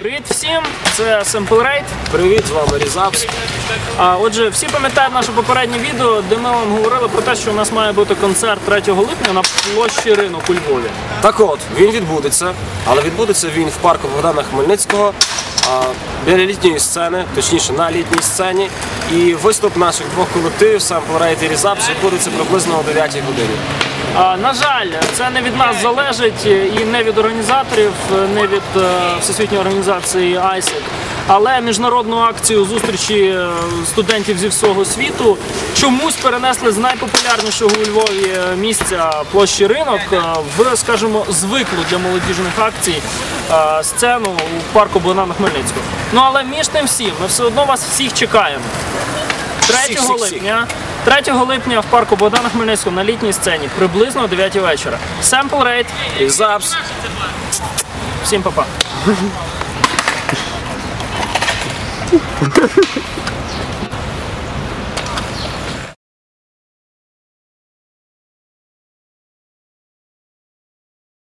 Привіт всім! Це Simple Raid. Привіт, з вами Різапс. А отже, всі пам'ятають наше попереднє відео, де ми вам говорили про те, що у нас має бути концерт 3 липня на площі ринок у Львові. Так от, він відбудеться, але відбудеться він в парку Богдана Хмельницького а, біля літньої сцени, точніше на літній сцені. І виступ наших двох колективів Sample Raid і Різапс відбудеться приблизно о 9 годині. На жаль, це не від нас залежить і не від організаторів, не від е, всесвітньої організації ISIC, але міжнародну акцію зустрічі е, студентів зі всього світу чомусь перенесли з найпопулярнішого у Львові місця площі ринок е, в, скажімо, звиклу для молодіжних акцій е, сцену у парку Богдана Хмельницького. Ну але між тим всім, ми все одно вас всіх чекаємо. 3 Всіх, всіх, всіх. липня. 3 липня в парку Богдана Хмельницького на літній сцені приблизно о 9 вечора. Семпл рейд і запс. Всім па-па.